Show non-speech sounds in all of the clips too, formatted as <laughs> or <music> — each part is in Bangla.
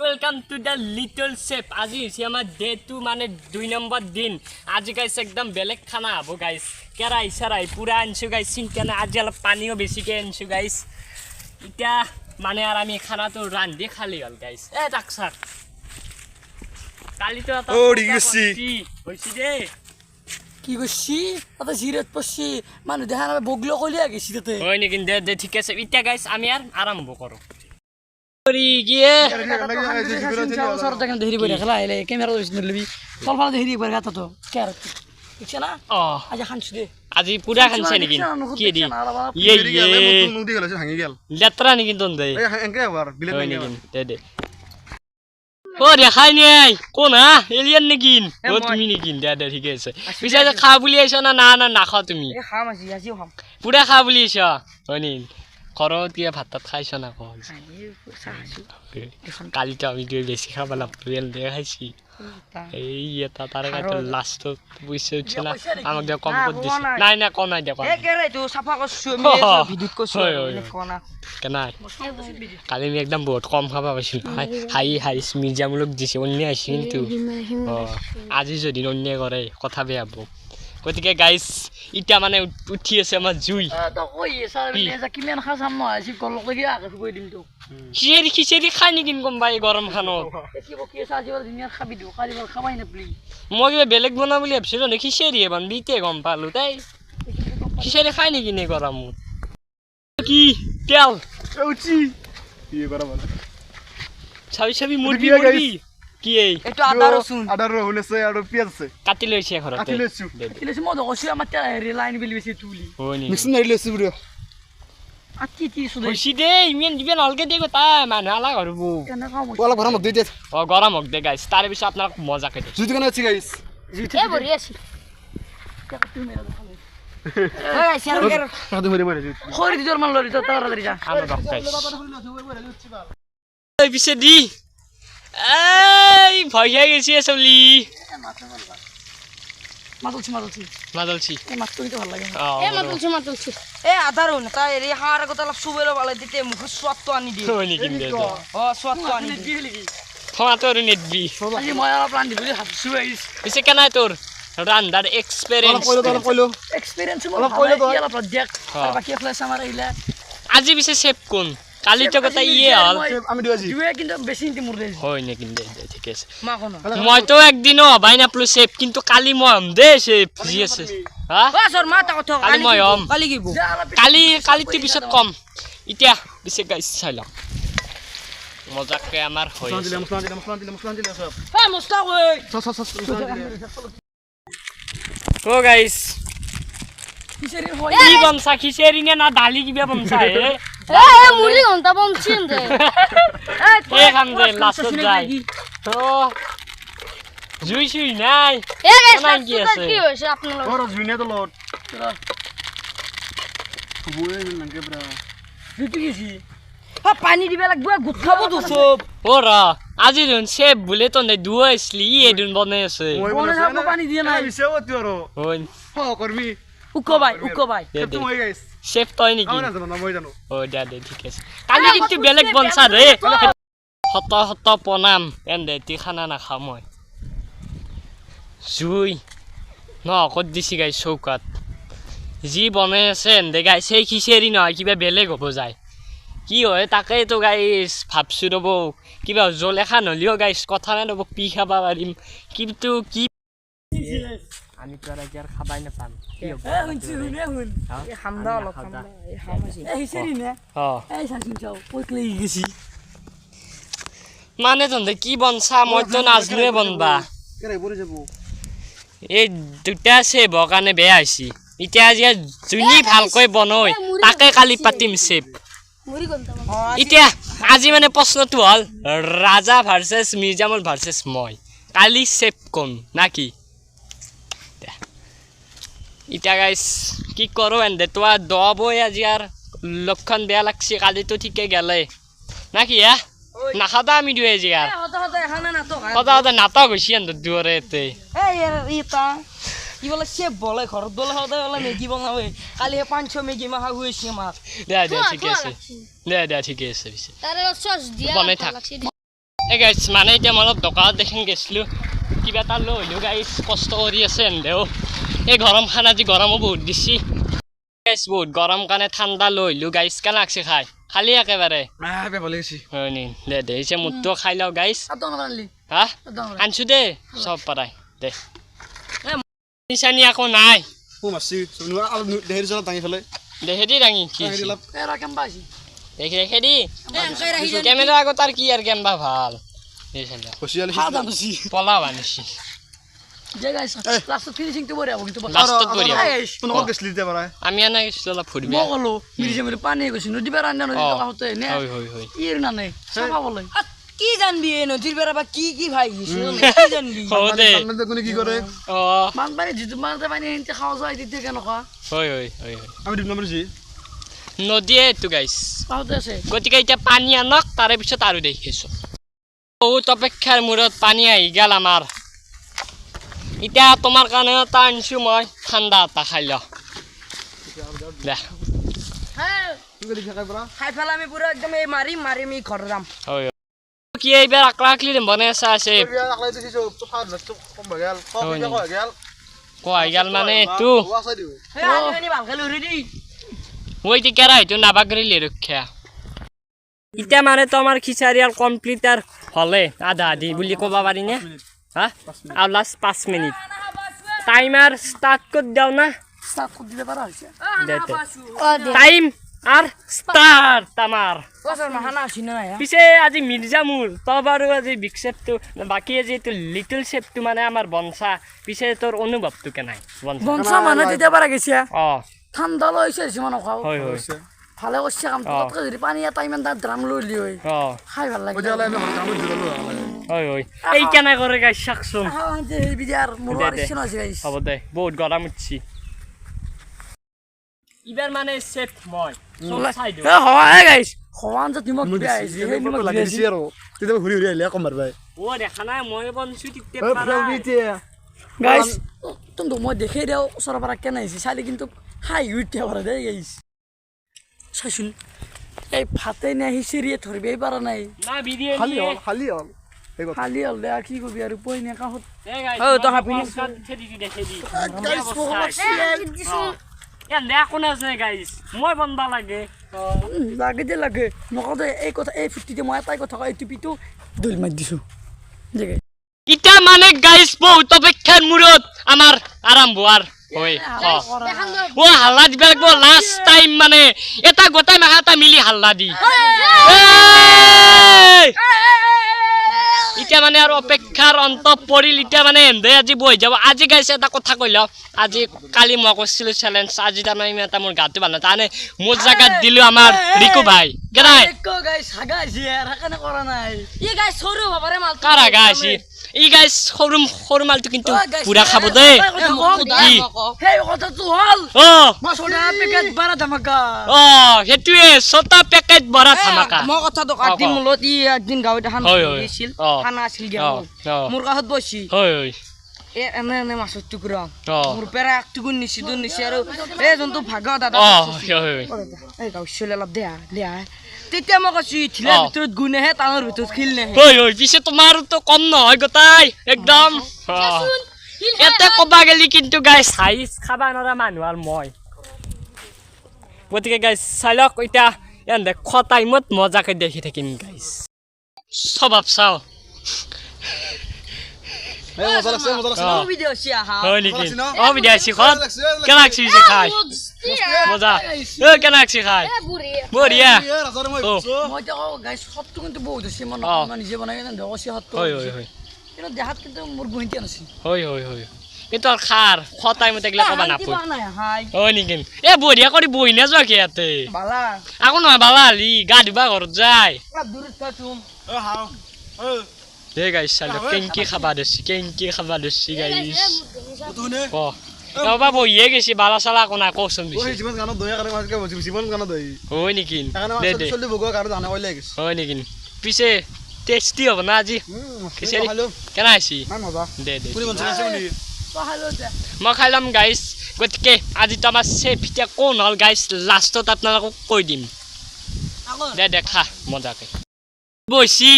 Welcome to the little chef আজি হৈছে আমাৰ ডে টু মানে দুই নম্বৰ দিন। আজি গাইছ একদম বেলেগ খানা হ'ব গাইছ কেৰাহী চেৰাহী পূৰা আনিছোঁ গাইছ চিন্তা আজি অলপ পানীও বেছিকৈ আনিছোঁ গাইছ এতিয়া মানে আৰু আমি খানাটো ৰান্ধি খালি হ'ল গাইছ এ তাক চাক কালিতো এটা। হৈছে দেই। কি কৰিছি তাতে জিৰত পৰছি মানুহ দেখা নাপায় বগলো কলিয়া গেছি তাতে হয় নেকি দে দে ঠিক আছে এতিয়া গাইছ আমি আৰু আৰম্ভ ওচৰতে কেনে দেৰি কৰি খেলা আহিলে কেমেৰা লৈছি নলবি গাতাতো কেয়াৰত দেখিছে না অঁ আজি খানছো দে আজি পূৰা খানছে নেকি কি ইয়ে ইয়ে ভাঙি গেল নেকি বিলেত হয় দে দে ও দেখাই নাই কোন হা? এলিয়ান নেকি এ ও তুমি নেকি দে দে ঠিকে আছে। পিছে খা বুলি আহিছ না না না নাখা তুমি? পুৰা খা বুলি আহিছ? হয় ঘৰত কিবা ভাত তাত খাইছ না কওঁ? কালিতো আমি দুই বেছি খাব নাপালো দে খাইছি। এই এটা তাৰে কাইটো লাষ্টত পইচা উঠছে না? আমাক দে কম কৰি দিছে। নাই। নাই কম নাই দে কম এই কেৰাহীটো চাফা কৰিছো আমি এই চব ভিডিঅ'ত কৈছো। কনা কেনাই কালি আমি একদম বহুত কম খাব পাইছিলোঁ। হাই হাই মিৰ্জামূলক দিছে অন্য আহিছে কিন্তু। অঁ। আজি যদি অন্যায় কৰে কথা বেয়া হ'ব। গতিকে গাইছ এতিয়া মানে উঠি আছে আমাৰ জুই। খিচিৰি খিচিৰি খাই নেকি গম পাই গৰম খানত? মই কিবা বেলেগ বনাম বুলি ভাবিছিলোঁ নে খিচিৰিয়ে বান্ধি এতিয়া গম পালোঁ তাই। খিচিৰি খাই নেকি নে গৰমত? কি? তেল। চাবি চাবি মুৰ্গী মুৰ্গী। কি এই এইটো আদা ৰচুন আদা ৰহুন আছে আৰু পিঁয়াজ আছে কাটি লৈছে ঘৰতে কাটি লৈছোঁ। দে, দে। কি লৈছো মই কৈছো আমাৰ এতিয়া হেৰি লাইন বুলি বেছি তুলি হয় নেকি মিক্সি মাৰি লৈছোঁ বুঢ়ী আতি তি চুলে হৈছে দেই ইমান ইমান ভালকে দিব তাই মানুহ আলাগ হ'ব কেনেকুৱা মই অলপ গৰম দি দিয়ে অ গৰম হওক দে গাইছ তাৰে পিছত আপোনাক মজাকে দিম জুইটো কেনে আছে গাইছ এ বঢ়ি আছে কাটি দিতৰ মান যা এই পিছে দি এই ভয় খাই গেছি মাতলছি মাতলছি এই ভালো লাগে এ মাতলছি এ তাই হেৰি খাৱাৰ আগত অলপ চুবই ল'ব লাগে তেতিয়া মুখত সোৱাদটো আনি হয় <laughs> দে দে। অ সোৱাদটো আনি দিয়ে। খোৱাটো আৰু নেদবি আজি মই অলপ ৰান্ধি বুলি ভাবিছো আহিছ। পিছে কেনাই তোৰ? ৰান্ধাৰ অলপ এক্সপেৰিয়েঞ্চ কৈলো অলপ কৈলো এক্সপিৰিয়েঞ্চ অলপ কৈ ল তই। অলপ দিয়ক। অ। আৰু বাকী এফালে আজি পিছে চেফ কোন? কালিতো কথা ইয়ে হ'ল আমি দিওঁ দুয়ে কিন্তু বেছি হয় দে দে ঠিকে আছে মইতো একদিনো নাপালো চেফ কিন্তু কালি মই আছে এটা কথা কালি কালিটো পিছত কম এতিয়া পিছে গাইছ চাই লওঁ মজাকে আমাৰ হৈ আছে দিলে দিলে দিলে কিসেরি হয় কি খিচেৰি না দালি কিবা বনছা হে এ এ মুড়ি ঘণ্টা বমছিন দে। <laughs> এই খাম দে লাষ্টত যায় অ জুই চুই নাই। এ কেনেকে কি আছে? কি হৈছে আপোনালোকৰ ওর জুইনে তো লট। বুয়ে লঙ্কে ব্রা দুটি গেছি। পানি দিবে লাগবে গুট খাব তো সব অ ৰ আজি দেখোন চেফ বোলে তহঁতে দুৱ আছিলি ই এদিন বনাই আছে। বনে থাকব পানি দিয়ে নাই। বিছে ওতি আৰু হয় হ কৰ্মী উক ভাই উক ভাই দে দে তুমি হৈ গাইছ চেফ তই নেকি আমি না মই জানো অ দে দে ঠিক আছে কালি কিন্তু বেলেগ বনছা ৰে শত শত প্ৰণাম এনে এটি খানা নাখাওঁ মই জুই ন ক'ত দিছি গাই চৌকাত যি বনাই আছে এনে গাই সেই খিচেৰি নহয় কিবা বেলেগ হ'ব যায় কি হয় তাকেইতো গাইছ ভাবছোঁ ৰ'ব কিবা জল এখন হ'লেও গাইছ কথা নাই ৰ'ব পি খাব পাৰিম কিন্তু কি আমিতো আৰু এতিয়া আৰু খাবাই হামদা অলপ নে। গেছি? মানে তহঁতে কি বনছা? মইতো নাজনোৱে বনবা। এই দুটা চেভৰ কাৰণে বেয়া হৈছে। এতিয়া আজি যোনী ভালকৈ বনয় তাকে কালি পাতিম চেভ মুড়ি এতিয়া আজি মানে প্ৰশ্নটো হ'ল ৰাজা ভাৰ্চেছ মিৰ্জামল ভাৰ্চেছ মই। কালি চেভ কোন না কি। এতিয়া গাইছ কি কৰোঁ এনে তো আৰু দবই আজি আৰু লক্ষণ বেয়া লাগছে কালিতো ঠিকে গেলে। না কি হা নাখাদা আমি দুয়ে আজি আৰু। হতা হতা এখানে না তো সদায় সদায় নাটক হৈছে এনে দুৱৰে এতে। এই ইতা বলে চেপ বলে ঘৰত বলে সদায় বলে মেগী বনাবে। কালি পাঁচশো মেগী মাখা হৈছি আমাৰ। দে দে ঠিকে আছে। দে দে ঠিকে আছে বনাই থাক। এই গাইছ মানে এতিয়া মই অলপ দোকানত দেখোন গৈছিলোঁ। কিবা এটা লৈ হ'লেও গাইছ কষ্ট কৰি আছে এন্দেও এই গৰমখান আজি গৰমো বহুত দিছি। গাইছ বহুত গৰম কাৰণে ঠাণ্ডা লৈ হ'লেও গাইছ কেনে লাগছে খাই? খালি একেবাৰে। হয় নি? দে দে এতিয়া মোৰটো খাই লওঁ গাইছ হা? আনছো দে চব পাৰাই। দে। নিচানি আকৌ নাই। দাঙি দেখি দেখি দি এনকৈ ৰাখি যাবি। কেমেৰা আগত আৰু কি আৰু কেনবা ভালো? দেখিছা হুচিয়ালি আমি আনা গৈছিলোঁ অলপ ফুৰিব। মই ক'লো মিৰিজে মিৰি পানী গৈছি নদী পাৰ আনিয়া নদী অ। কাষতে নে? হয় হয় হয়। ইৰ নানে কি জানবি বা কি কি ভাই কি <laughs> কোনে কি পানী যায় হয় হয় হয় হয়। আমি নদীয়ে এইটো গাইছ। গতিকে এতিয়া পানী আনক তাৰে পিছত আৰু দেখিছোঁ। বহুত অপেক্ষাৰ মূৰত পানী আহি গ'ল আমাৰ। এতিয়া তোমাৰ কাৰণে এটা আনিছোঁ মই ঠাণ্ডা এটা খাই ল। কি কৰি থাকাই পৰা? খাই পেলাই আমি পুৰা একদম এই মাৰিম মাৰিম ই ঘৰ যাম। কি এইবাৰ আকলা আকলি বনাই আছা গেল। মানে এইটো। মই এতিয়া কেৰাহীটো নাবাগৰিলে ৰক্ষা। এতিয়া মানে তোমাৰ খিচাৰি আৰু কমপ্লিট আৰু হ'লে আধা আধি বুলি ক'ব পাৰিনে হা? আৰু লাষ্ট পাঁচ মিনিট। টাইমাৰ ষ্টাৰ্ট কৰি দিওঁ না। টাইম আছে নে নাই পিছে আজি মিৰ্জামুল তই বাৰু আজি বিগ চেপটো বাকী আজি এইটো লিটল চেপটো মানে আমাৰ বনচা পিছে তোৰ অনুভৱটো কেনাই বনচা বনচা মানুহ তেতিয়া পৰা গৈছে। অঁ। ঠাণ্ডা লৈছে খাওঁ। হয় হয়। ভালে কৰিছে কামটো। তাতকৈ যদি পানী এটা ইমান তাত ড্ৰাম লৈ লি হয় খাই ভালো লাগে। হয় হয় এই কেনে কৰে গাই চাকচোন বিদ্যাৰ মোৰ। ইচ্ছা নহৈছে গাইছ হ'ব দে বহুত গৰম উঠছি। এইবাৰ মানে চেফ মই চব চাই দিওঁ। এ হৱা হে গাইছ হৱান যে নিমখ দিবি আহিছে সেই নিমখ লাগি দিছি আৰু। তেতিয়া ঘূৰি ঘূৰি আহিলে কম মাৰিবাই অ' দেখা নাই মই বনছো তেতিয়া পাৰা। গাইছ কিন্তু মই দেখি দিওঁ ওচৰৰ পৰা কেনে আহিছে। চালি কিন্তু হাই উঠে পৰা দেই গাইছ চাইচোন এই ভাতে নে সিচিৰিয়ে ধৰিবই পৰা নাই। না বিৰিয়ানী। খালি হ'ল খালি হ'ল। খালি হ'ল দে কি কবি আৰু পই নে এই অ, তই মই হাপি এই। এ কোনে আছে মই বনবা লাগে। লাগে দে লাগে। নকওঁ দে এই কথা এই ফূৰ্তিতে মই এটাই কথা এই টুপিটো দৌল মাৰি দিছোঁ। দে গাইছ মানে গাইছ বহুত অপেক্ষাৰ মূৰত আমাৰ আৰম্ভ। হোৱাৰ হয় অ'। দেখান দে ও হাল্লা দিব লাগিব লাষ্ট টাইম মানে এটা গোটাই মাখা এটা মিলি হাল্লা দি! এতিয়া মানে আৰু অপেক্ষাৰ অন্ত পৰিল এতিয়া মানে এন্দে আজি বহি যাব। আজি গাইছে এটা কথা কৈ লওঁ। আজি কালি মই কৈছিলোঁ চেলেঞ্জ আজি তাৰমানে ইমান এটা মোৰ গাটো ভালো তাৰমানে মোৰ জেগাত দিলোঁ আমাৰ ৰিকু ভাই। কেনাই কৰা নাই। ই গাইছ সৰু সৰু মালটো কিন্তু পুৰা খাব অ' সেইটোৱে ছটা পেকেট বৰা ধামাকা। মই কথাটো কাটি মূলত ই একদিন গাঁৱত এখন। খানা আছিল মোৰ কাষত বসি হয় হয়। এনে এনে মাছৰ টুকুৰা। মোৰ পেৰা এক টুকুৰ দুন নিছি আৰু এই যোনটো দাদা এই অলপ দেয়া তেতিয়া মই কৈছো ঢিলাৰ অ। ভিতৰত গুণেহে টানৰ ভিতৰত নেহে হয় পিছে তোমাৰতো কম নহয় গোটাই একদম। ইয়াতে ক'বা গেলি কিন্তু গাই চাই খাবা নৰা মানুহ আৰু মই। গতিকে গাইছ চাই লওক এতিয়া এনে খোৱা টাইমত মজাকে দেখি থাকিম গাইছ স্বভাৱ চাওঁ। ন? খাই বঢ়িয়া এই ৰাজাৰে মই অ। বুজছো মই এতিয়া কওঁ গাইছ সতটো কিন্তু বহুত হৈছে মই অ। নকওঁ, মই নিজে বনাই হয় হয় হয় কিন্তু দেখাত কিন্তু মোৰ গুৱাহাটী নাছিল হয় হয় হয় কিন্তু আৰু খাৰ খোৱা টাইমত এগিলা ক'বা নাপোই নাই হাই হয় নেকি এ বঢ়িয়া কৰি বহি নাযোৱা কি ইয়াতে বালা আকৌ নহয় বালা হালি গা ধুবা ঘৰত যায় দূৰত দে গাইছ চালো কেংকি খাবা ধৰছি কেংকি খাবা ধৰছি গাইছ তুনে ক ৰবা বহিয়ে গৈছি বালা কচোন ও বেছি সেই যিমান গানত দয়া কাৰণে মাজকে বজি যিমান গানত দই হয় নেকি দে দে চলি বগোৱা কাৰণে জানে কইলে গেছ হয় নেকি পিছে টেষ্টি হ'ব না আজি খালো কেনে মজা দে দে কোনে মন কোনে মই খাই ল'ম গাইছ গতিকে আজিতো আমাৰ চেফ এতিয়া কোন হ'ল গাইছ লাষ্টত আপোনালোকক কৈ দিম দে দেখা মজাকে বহিছি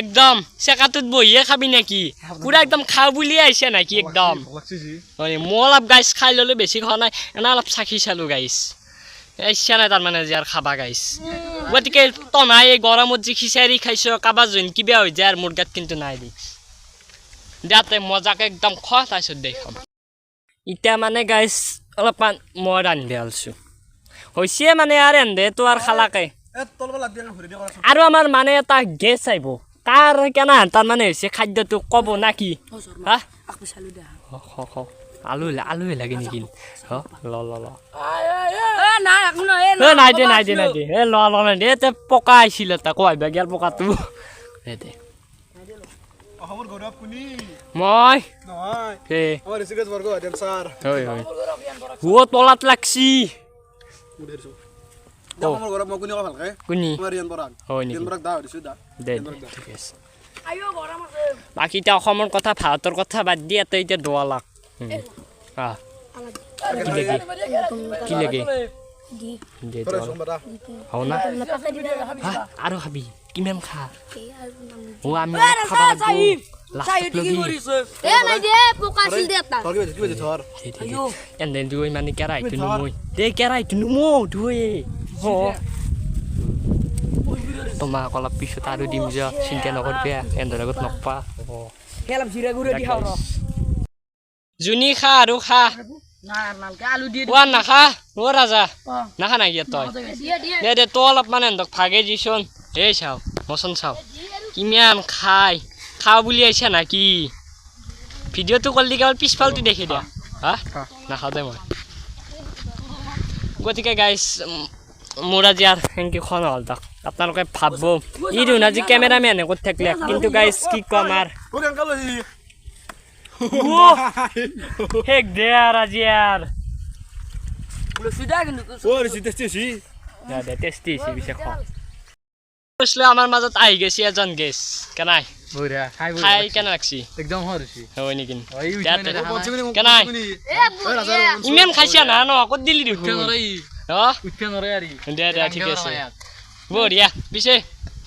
একদম। চেকাটোত বহিয়ে খাবি নেকি? পুৰা একদম খাওঁ বুলি আহিছে নেকি একদম? মই অলপ গাইছ, খাই ল'লোঁ, বেছি খোৱা নাই, এনে অলপ চাখি চালোঁ গাইছ। ইচ্ছা নাই তাৰমানে যে আৰু খাবা গাইছ। গতিকে তনাই এই গৰমত যি খিচাৰি খাইছ কাৰোবাৰ যোন কিবা হৈ যায়, আৰু মোৰ গাত কিন্তু নাই দি। দিয়াতে মজাকে একদম খোৱা, তাৰপিছত দে খাম এতিয়া মানে গাইছ, অলপমান মই ৰান্ধি আলছোঁ। হৈছে মানে আৰু এন্ধে তো আৰু খালাকে। আৰু আমাৰ মানে এটা গেছ আহিব। কাৰ কেনে তাৰ মানে হৈছে খাদ্যটো ক'ব না কি? হা? আকৌ চালো দে খ খ আলু আলু লাগে নেকি? হ ল ল ল। নাই দে নাই দে নাই দে। এ ল ল নাই দে তে পকা আহিছিলে তাক আহিবা গেল পকাটো। দে মই? তলাত লাগছি। বুঢ়ীছো অসমৰ মই কোনি কওঁ ভালকে? কোনি? আমাৰ ৰিয়ান বৰাক। হয় নেকি। ৰিয়ান বৰাক দা দিছো দা। দে দে। ঠিক আছে। আইও গৰম আছে। বাকী এতিয়া অসমৰ কথা ভাৰতৰ কথা বাদ দি ইয়াতে এতিয়া দোৱা আহ কি লাগে? কি লাগে? আৰু খাবি কিমান খা? নাম ও আমি খাব লাগব। এটা। মানে কেৰাহীটো নুমই। দে কেৰাহীটো নুমো দুই হ তোমাক অলপ পিছত আৰু দিম যে চিন্তা নকৰবি এন্দৰ আগত নকপা খেলাম চিৰা গুড়ি দি খাওঁ যোনি খা আৰু খা। নাই নালকে আলু দি ওৱা নাখা? অ ৰাজা। অ। নাখা নাই ইয়াত তই। দিয়ে দিয়ে। দে দে তই অলপমান এন্দক ভাগে দিচোন। এই চাও মচোন চাও। কিমান খাই। খাওঁ বুলি আহিছা নাকি? ভিডিঅ'টো কৰিলে কেৱল পিছফালটো দেখি দিয়া। হা? নাখাওঁ দে মই। গতিকে গাইছ মোৰ আজি আৰু সেনেকৈ খোৱা নহ'ল তাক আপোনালোকে ভাবব ই দেখোন আজি কেমেৰামেনে ক'ত থাকিলে? কিন্তু গাইছ কি ক'ম আৰু শেষ দে আৰু আজি আৰু টেষ্টি দে দে টেষ্টি হৈছে পিছে খোৱা কৈছিলোঁ আমাৰ মাজত আহি গৈছে এজন গেছ কেনাই খাই কেনে লাগছি? একদম হয় নেকি? এই কেনাই? ইমান খাইছা না ন? ক'ত দিলি দেখোন? অ উঠে নৰে দে দে ঠিক আছে। বঢ়িয়া পিছে।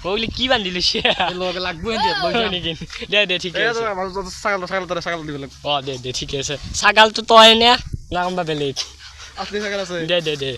বলি কি বান্ধি লৈছে লগ লাগবো নেকি? দে দে ঠিকে আছে। ছাগল ছাগল ছাগল দিব লাগিব। অ দে দে ঠিকে আছে। ছাগালটো তই নে না কোনোবা বেলেগ। আছলি ছাগল আছে। দে দে দে।